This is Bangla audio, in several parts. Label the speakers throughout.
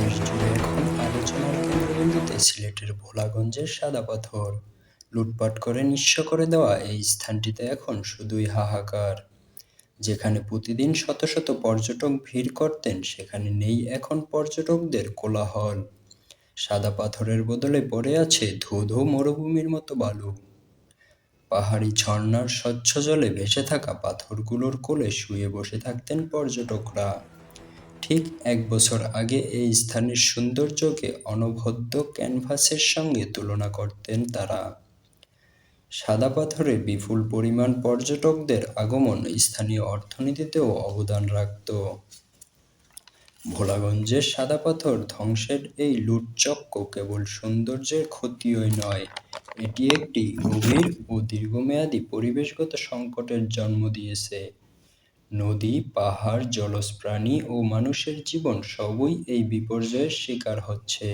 Speaker 1: দেশ জুড়ে এখন আলোচনার কেন্দ্রবিন্দুতে সিলেটের ভোলাগঞ্জের সাদা পাথর। লুটপাট করে নিঃস্ব করে দেওয়া এই স্থানটিতে এখন শুধুই হাহাকার। যেখানে প্রতিদিন শত শত পর্যটক ভিড় করতেন, সেখানে নেই এখন পর্যটকদের কোলাহল। সাদা পাথরের বদলে পড়ে আছে ধো ধো মরুভূমির মতো বালু। পাহাড়ি ঝর্ণার স্বচ্ছ জলে ভেসে থাকা পাথরগুলোর কোলে শুয়ে বসে থাকতেন পর্যটকরা। ঠিক এক বছর আগে এই স্থানের সৌন্দর্যকে অনবদ্য ক্যানভাসের সঙ্গে তুলনা করতেন তারা। সাদা পাথরে বিপুল পরিমাণ পর্যটকদের আগমন স্থানীয় অর্থনীতিতেও অবদান রাখত। ভোলাগঞ্জের সাদা পাথর ধ্বংসের এই লুটচক্র কেবল সৌন্দর্যের ক্ষতিই নয়, এটি একটি গভীর ও দীর্ঘমেয়াদী পরিবেশগত সংকটের জন্ম দিয়েছে। নদী, পাহাড় জলজ প্রাণী ও মানুষের জীবন সবই এই বিপর্যয়ের শিকার হচ্ছে।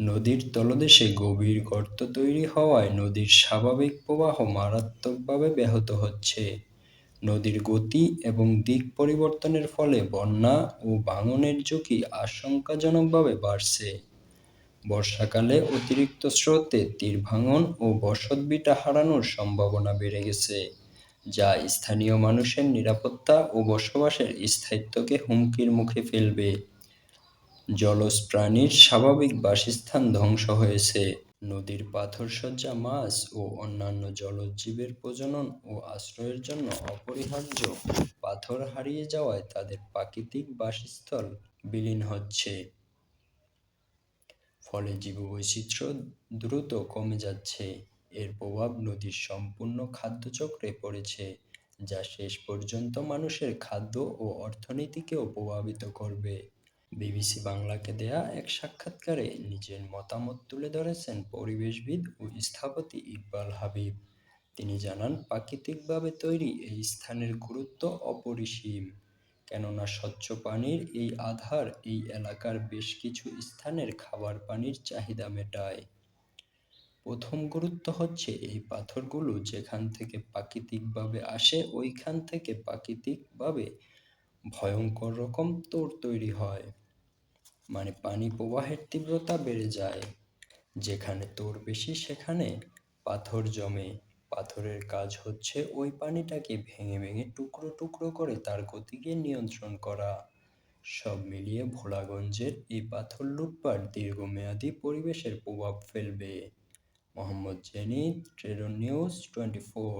Speaker 1: নদীর তলদেশে গভীর গর্ত তৈরি হওয়ায় নদীর স্বাভাবিক প্রবাহ মারাত্মকভাবে ব্যাহত হচ্ছে। নদীর গতি এবং দিক পরিবর্তনের ফলে বন্যা ও ভাঙনের ঝুঁকি আশঙ্কাজনকভাবে বাড়ছে। বর্ষাকালে অতিরিক্ত স্রোতে তীর ভাঙন ও বসতভিটা হারানোর সম্ভাবনা বেড়ে গেছে। যা স্থানীয় মানুষের নিরাপত্তা ও বসবাসের স্থায়িত্বকে হুমকির মুখে ফেলবে। জলজ প্রাণীর স্বাভাবিক বাসস্থান ধ্বংস হয়েছে। নদীর পাথরসজ্জা, মাছ ও অন্যান্য জলজ জীবের প্রজনন ও আশ্রয়ের জন্য অপরিহার্য পাথর হারিয়ে যাওয়ায় তাদের প্রাকৃতিক বাসস্থল বিলীন হচ্ছে। ফলে জীববৈচিত্র্য দ্রুত কমে যাচ্ছে। এর প্রভাব নদীর সম্পূর্ণ খাদ্যচক্রে পড়েছে, যা শেষ পর্যন্ত মানুষের খাদ্য ও অর্থনীতিকেও প্রভাবিত করবে। বিবিসি বাংলাকে দেয়া এক সাক্ষাৎকারে নিজের মতামত তুলে ধরেছেন পরিবেশবিদ ও স্থপতি ইকবাল হাবিব। তিনি জানান, প্রাকৃতিকভাবে তৈরি এই স্থানের গুরুত্ব অপরিসীম, কেননা স্বচ্ছ পানির এই আধার এই এলাকার বেশ কিছু স্থানের খাবার পানির চাহিদা মেটায়। প্রথম গুরুত্ব হচ্ছে এই পাথরগুলো যেখান থেকে প্রাকৃতিকভাবে আসে, ওইখান থেকে প্রাকৃতিকভাবে ভয়ঙ্কর রকম তোর তৈরি হয়। মানে পানি প্রবাহের তীব্রতা বেড়ে যায়। যেখানে তোর বেশি, সেখানে পাথর জমে। পাথরের কাজ হচ্ছে ওই পানিটাকে ভেঙে ভেঙে টুকরো টুকরো করে তার গতিকে নিয়ন্ত্রণ করা। সব মিলিয়ে ভোলাগঞ্জের এই পাথর লুটপাট দীর্ঘমেয়াদী পরিবেশের প্রভাব ফেলবে। মোহাম্মদ জেনিদ ট্রেডন নিউজ টোয়েন্টি ফোর